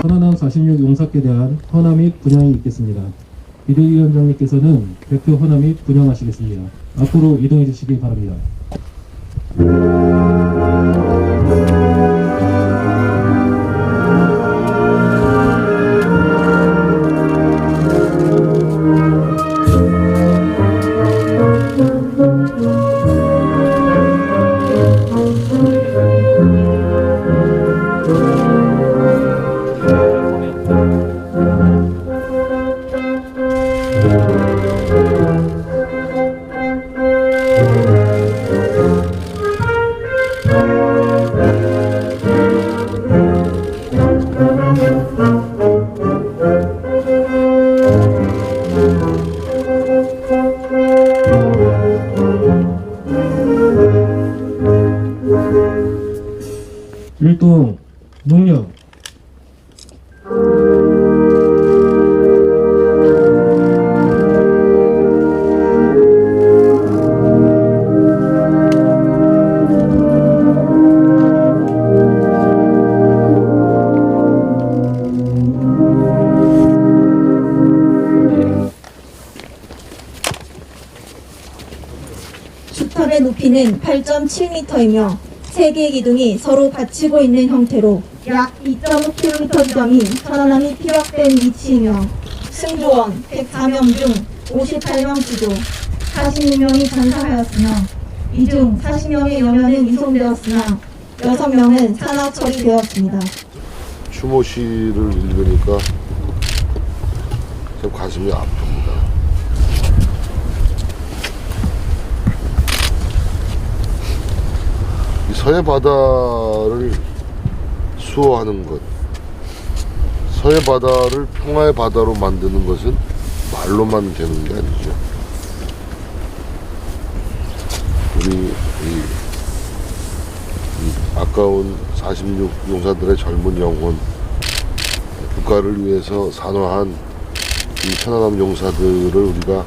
천안함 46 용사께 대한 헌화 및 분양이 있겠습니다. 비대위원장님께서는 대표 헌화 및 분양하시겠습니다. 앞으로 이동해 주시기 바랍니다. 8.7m이며 세 개의 기둥이 서로 받치고 있는 형태로 약 2.5km 지점이 천안함이 피력된 위치이며 승조원 104명 중 58명 지도 46명이 전사하였으며 이 중 40명의 여면은 이송되었으나 6명은 산화 처리되었습니다. 추모 시를 읽으니까 참 가슴이 아픕니다. 서해 바다를 수호하는 것, 서해 바다를 평화의 바다로 만드는 것은 말로만 되는 게 아니죠. 우리 이, 이 아까운 46 용사들의 젊은 영혼, 국가를 위해서 산화한 이 천안함 용사들을 우리가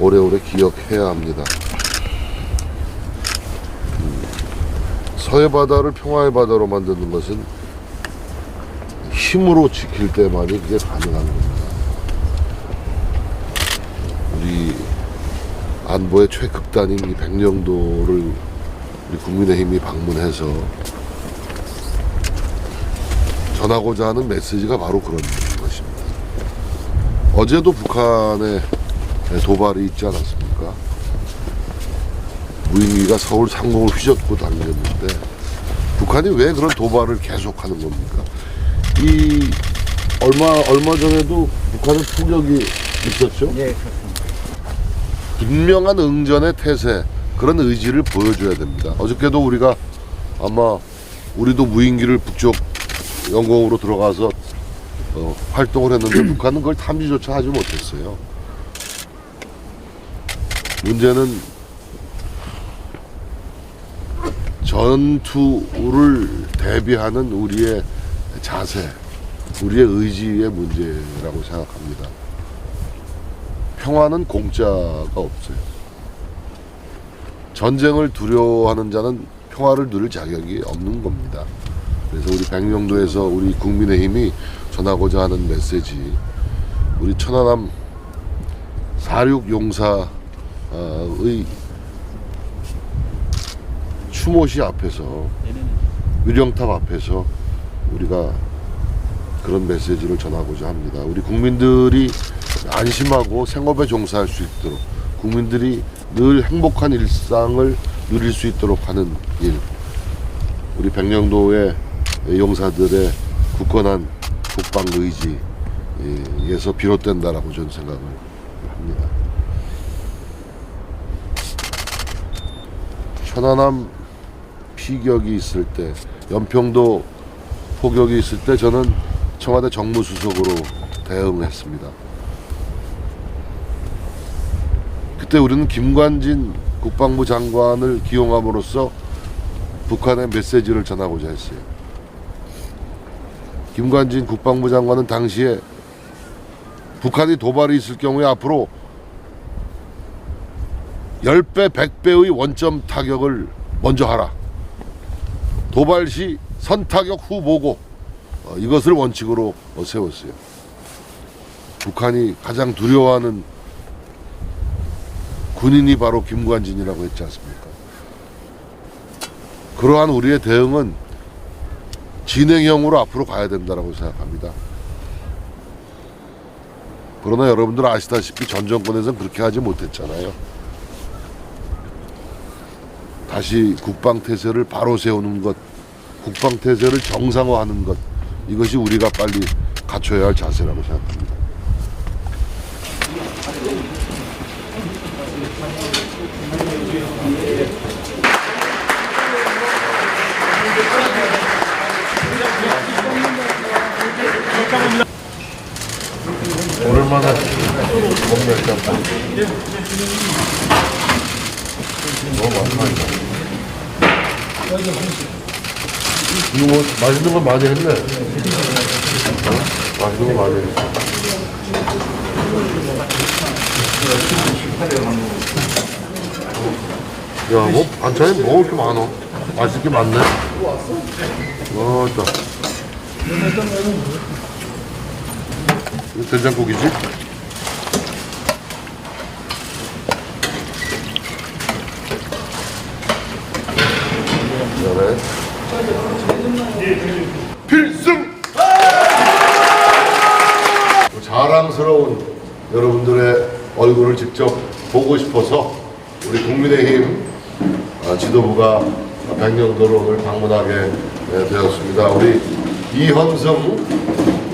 오래오래 기억해야 합니다. 서해 바다를 평화의 바다로 만드는 것은 힘으로 지킬 때만이 그게 가능한 겁니다. 우리 안보의 최극단인 이 백령도를 우리 국민의힘이 방문해서 전하고자 하는 메시지가 바로 그런 것입니다. 어제도 북한에 도발이 있지 않았습니까? 무인기가 서울 상공을 휘젓고 다녔는데 북한이 왜 그런 도발을 계속하는 겁니까? 이 얼마 얼마 전에도 북한은 포격이 있었죠. 예, 분명한 응전의 태세 그런 의지를 보여줘야 됩니다. 어저께도 우리가 아마 우리도 무인기를 북쪽 영공으로 들어가서 어, 활동을 했는데 북한은 그걸 탐지조차 하지 못했어요. 문제는 전투를 대비하는 우리의 자세, 우리의 의지의 문제라고 생각합니다. 평화는 공짜가 없어요. 전쟁을 두려워하는 자는 평화를 누릴 자격이 없는 겁니다. 그래서 우리 백령도에서 우리 국민의힘이 전하고자 하는 메시지, 우리 천안함 46 용사의 추모시 앞에서 유령탑 앞에서 우리가 그런 메시지를 전하고자 합니다. 우리 국민들이 안심하고 생업에 종사할 수 있도록 국민들이 늘 행복한 일상을 누릴 수 있도록 하는 일 우리 백령도의 용사들의 굳건한 국방 의지에서 비롯된다라고 저는 생각을 합니다. 천안함 피격이 있을 때 연평도 포격이 있을 때 저는 청와대 정무수석으로 대응했습니다. 그때 우리는 김관진 국방부 장관을 기용함으로써 북한의 메시지를 전하고자 했어요. 김관진 국방부 장관은 당시에 북한이 도발이 있을 경우에 앞으로 10배, 100배의 원점 타격을 먼저 하라. 도발 시 선타격 후 보고 어, 이것을 원칙으로 어, 세웠어요. 북한이 가장 두려워하는 군인이 바로 김관진이라고 했지 않습니까? 그러한 우리의 대응은 진행형으로 앞으로 가야 된다고 생각합니다. 그러나 여러분들 아시다시피 전 정권에서는 그렇게 하지 못했잖아요. 다시 국방태세를 바로 세우는 것, 국방태세를 정상화하는 것, 이것이 우리가 빨리 갖춰야 할 자세라고 생각합니다. 오랜만에 먹는 짬뽕. 너무 많다 이거. 뭐 맛있는 거 많이 했네. 어? 맛있는 거 많이 했어. 야, 뭐 반찬이 뭐 이렇게 많어? 맛있게 많네. 어, 자. 이거 된장국이지? 그다음에 필승! 자랑스러운 여러분들의 얼굴을 직접 보고 싶어서 우리 국민의힘 아, 지도부가 백령도로 오늘 방문하게 예, 되었습니다. 우리 이현성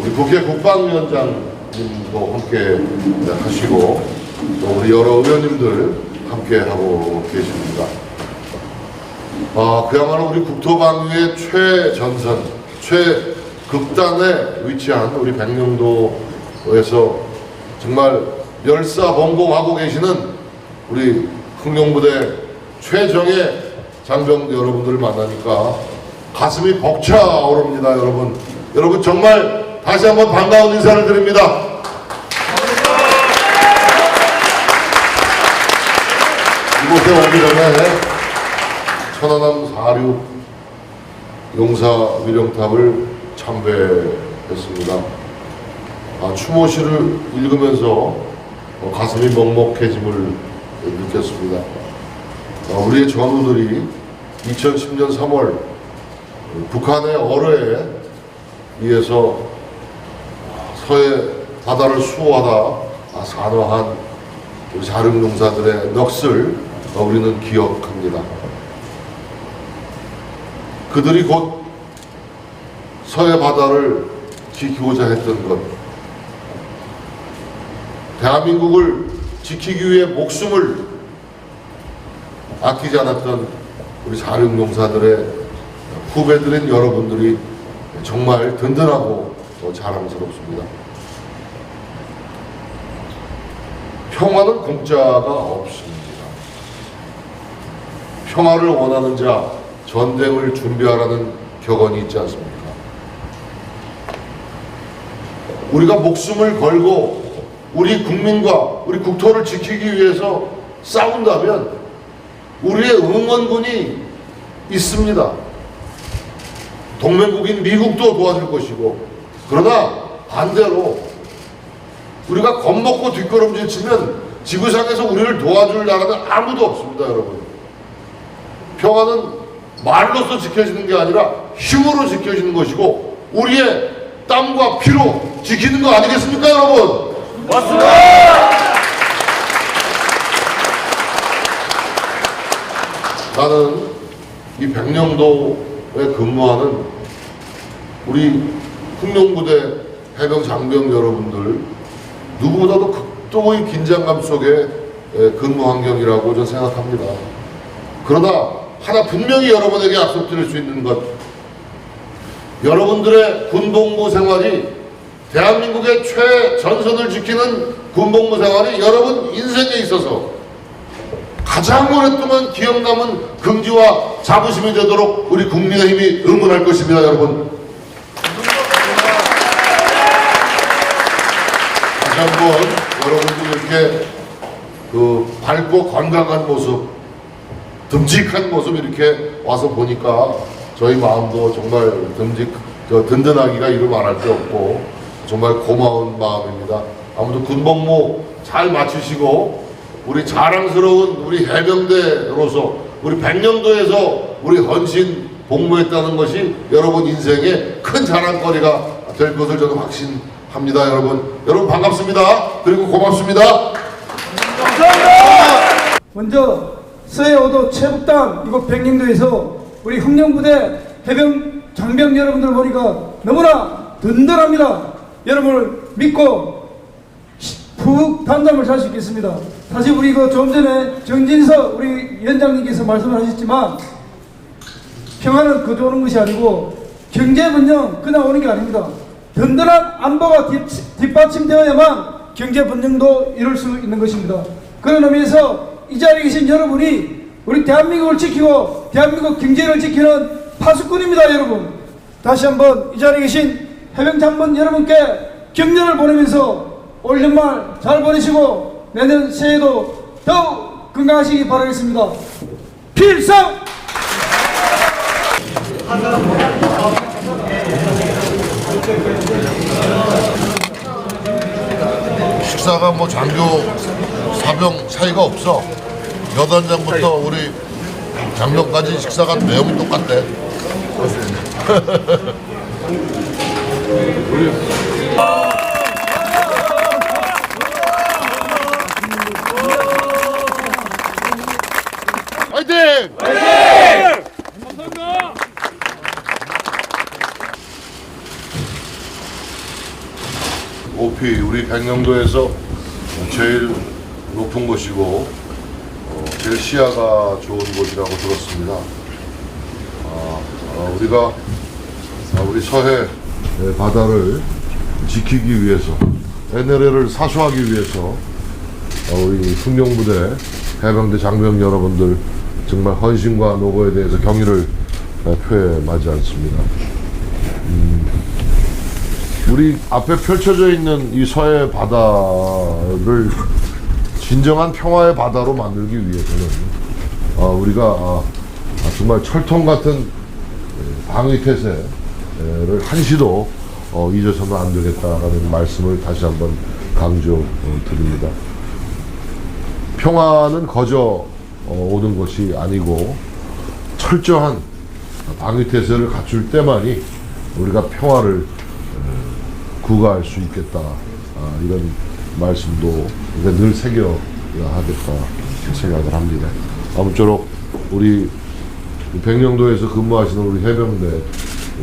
우리 국회 국방위원장님도 함께 네, 하시고 또 우리 여러 의원님들 함께 하고 계십니다. 아, 그야말로 우리 국토방위의 최전선, 최극단에 위치한 우리 백령도에서 정말 멸사범공하고 계시는 우리 흥룡부대 최정예 장병 여러분들을 만나니까 가슴이 벅차오릅니다, 여러분. 여러분 정말 다시 한번 반가운 인사를 드립니다. 이곳에 오기 전에 천안함 46 용사 위령탑을 참배했습니다. 아, 추모시를 읽으면서 어, 가슴이 먹먹해짐을 느꼈습니다. 어, 우리의 전우들이 2010년 3월 북한의 어뢰에 의해서 서해 바다를 수호하다 아, 산화한 우리 자릉용사들의 넋을 어, 우리는 기억합니다. 그들이 곧 서해 바다를 지키고자 했던 것, 대한민국을 지키기 위해 목숨을 아끼지 않았던 우리 사령용사들의 후배들인 여러분들이 정말 든든하고 또 자랑스럽습니다. 평화는 공짜가 없습니다. 평화를 원하는 자, 전쟁을 준비하라는 격언이 있지 않습니까? 우리가 목숨을 걸고 우리 국민과 우리 국토를 지키기 위해서 싸운다면 우리의 응원군이 있습니다. 동맹국인 미국도 도와줄 것이고 그러나 반대로 우리가 겁먹고 뒷걸음질 치면 지구상에서 우리를 도와줄 나라는 아무도 없습니다, 여러분. 평화는 말로서 지켜지는 게 아니라 힘으로 지켜지는 것이고 우리의 땀과 피로 지키는 거 아니겠습니까, 여러분? 나는 이 백령도에 근무하는 우리 흥룡부대 해병 장병 여러분들 누구보다도 극도의 긴장감 속에 에, 근무 환경이라고 저는 생각합니다. 그러나 하나 분명히 여러분에게 약속드릴 수 있는 것 여러분들의 군복무 생활이 대한민국의 최전선을 지키는 군복무 생활이 여러분 인생에 있어서 가장 오랫동안 기억 남은 긍지와 자부심이 되도록 우리 국민의힘이 응원할 것입니다, 여러분. 다시 한번 여러분들 이렇게 그 밝고 건강한 모습, 듬직한 모습 이렇게 와서 보니까 저희 마음도 정말 듬직, 저 든든하기가 이루 말할 데 없고 정말 고마운 마음입니다. 아무튼 군복무 잘 마치시고 우리 자랑스러운 우리 해병대로서 우리 백령도에서 우리 헌신 복무했다는 것이 여러분 인생의 큰 자랑거리가 될 것을 저는 확신합니다 여러분 여러분 반갑습니다 그리고 고맙습니다 먼저 서해오도 최북단 이곳 백령도에서 우리 흥령부대 해병 장병 여러분들 보니까 너무나 든든합니다. 여러분을 믿고 푹 단담을 잘 수 있겠습니다. 사실 우리 그좀 전에 정진서 우리 위원장님께서 말씀을 하셨지만 평화는 거두오는 것이 아니고 경제 번영 그냥 오는 게 아닙니다. 든든한 안보가 뒷, 뒷받침되어야만 경제 번영도 이룰 수 있는 것입니다. 그런 의미에서 이 자리에 계신 여러분이 우리 대한민국을 지키고 대한민국 경제를 지키는 파수꾼입니다, 여러분. 다시 한번 이 자리에 계신 해병장군 여러분께 격려를 보내면서 올 연말 잘 보내시고 내년 새해도 더욱 건강하시기 바라겠습니다. 필상! 식사가 뭐 장교 사병 차이가 없어 여단장부터 우리 장병까지 식사가 내용이 똑같대 오피 우리 백령도에서 제일 높은 곳이고 어, 제일 시야가 좋은 곳이라고 들었습니다. 아, 아, 우리가 아, 우리 서해 의 바다를 지키기 위해서 NLL을 사수하기 위해서 어, 우리 숙명부대 해병대 장병 여러분들 정말 헌신과 노고에 대해서 경의를 어, 표해 마지 않습니다. 우리 앞에 펼쳐져 있는 이 서해 바다를 진정한 평화의 바다로 만들기 위해서는 어, 우리가 아, 아, 정말 철통 같은 방위 태세 를 한시도 어, 잊어서는 안 되겠다라는 말씀을 다시 한번 강조 어, 드립니다. 평화는 거저 어, 오는 것이 아니고 철저한 방위 태세를 갖출 때만이 우리가 평화를 구가할 수 있겠다 아, 이런 말씀도 우리가 늘 새겨야 하겠다 생각을 합니다. 아무쪼록 우리 백령도에서 근무하시는 우리 해병대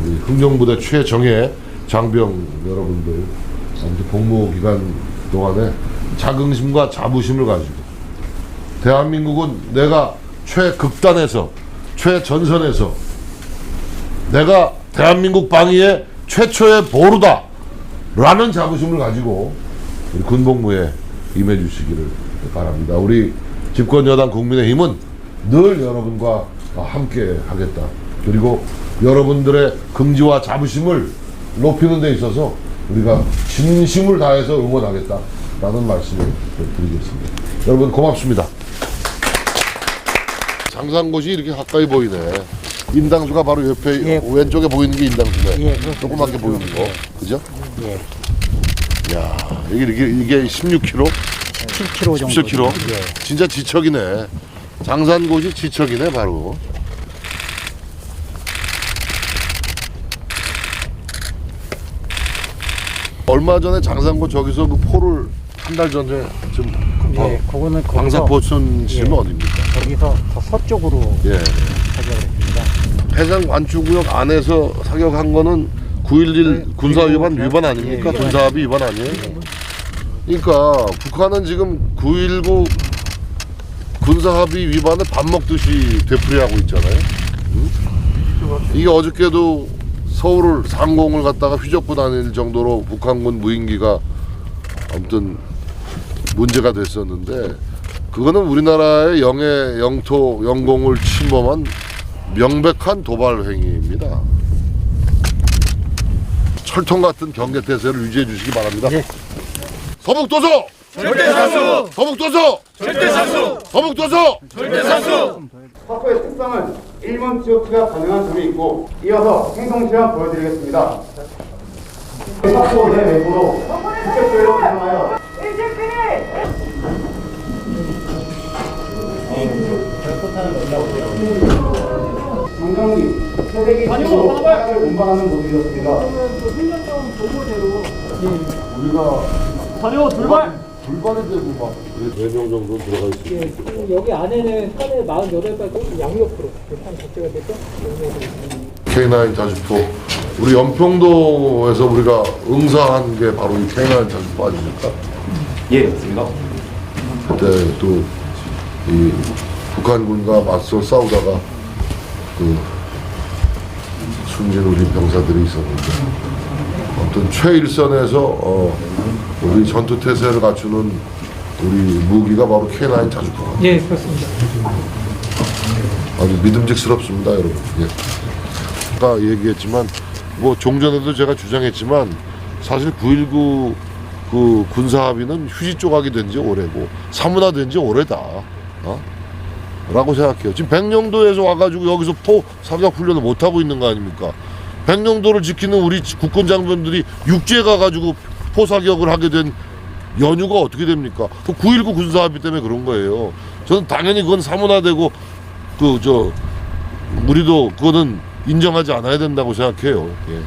우리 흥정부대 최정예 장병 여러분들 아무튼 복무 기간 동안에 자긍심과 자부심을 가지고 대한민국은 내가 최극단에서 최전선에서 내가 대한민국 방위의 최초의 보루다 라는 자부심을 가지고 우리 군복무에 임해 주시기를 바랍니다. 우리 집권 여당 국민의힘은 늘 여러분과 함께 하겠다. 그리고 여러분들의 긍지와 자부심을 높이는 데 있어서 우리가 진심을 다해서 응원하겠다. 라는 말씀을 드리겠습니다. 여러분 고맙습니다. 장산곳이 이렇게 가까이 보이네. 인당수가 바로 옆에 예. 왼쪽에 보이는 게 인당수네. 예. 조그맣게 보이는 거. 그죠? 예, 야, 이게 이게, 이게 16kg, 7kg 정도. 17kg. 예. 진짜 지척이네. 장산고지 지척이네 바로. 얼마 전에 장산고 저기서 그 포를 한 달 전에 좀 예, 그거는 거기서 방사포 쏜시면 예. 어딥니까? 거기서 더 서쪽으로 예. 사격을 했습니다. 해상 관주구역 안에서 사격한 거는 911 군사 위반 위반 아닙니까? 예, 예. 군사합의 위반 아니에요? 그러니까 북한은 지금 919 군사합의 위반에 밥 먹듯이 되풀이하고 있잖아요. 응? 이게 어저께도 서울을 상공을 갖다가 휘젓고 다닐 정도로 북한군 무인기가 아무튼 문제가 됐었는데 그거는 우리나라의 영해 영토 영공을 침범한 명백한 도발 행위입니다. 철통 같은 경계 태세를 유지해 주시기 바랍니다. 예. 서북도서 절대 사수. 서북도서 절대 사수. 서북도서 학교의 특성은 일본 지역지가 가능한 점이 있고 이어서 행동 시험 보여드리겠습니다. 학교 내 외부로 직접적으로 이동하여 정경이 세대기 기술로 사랑을 운반하는 모습이었습니다. 우리가 자료 돌발! 불발이 되고 막 4명 정도 들어가 있습니다. 여기 안에는 산에 48발도 양옆으로 산 자체가 됐죠? K9 자주포 우리 연평도에서 우리가 응사한 게 바로 이 K9 자주포 아닙니까? 예, 맞습니다. 그때 또 이 북한군과 맞서 싸우다가 그 숨진 우리 병사들이 있었는데 아무튼 최일선에서 어 우리 전투 태세를 갖추는 우리 무기가 바로 K9 자주포 예, 그렇습니다. 아주 믿음직스럽습니다, 여러분. 예. 아까 얘기했지만 뭐 종전에도 제가 주장했지만 사실 9.19 그 군사 합의는 휴지 조각이 된 지 오래고 사문화 된 지 오래다. 어? 라고 생각해요. 지금 백령도에서 와가지고 여기서 포 사격 훈련을 못 하고 있는 거 아닙니까? 백령도를 지키는 우리 국군 장병들이 육지에 가가지고 포 사격을 하게 된 연유가 어떻게 됩니까? 그 9.19 군사 합의 때문에 그런 거예요. 저는 당연히 그건 사문화되고 그 저 우리도 그거는 인정하지 않아야 된다고 생각해요. 예.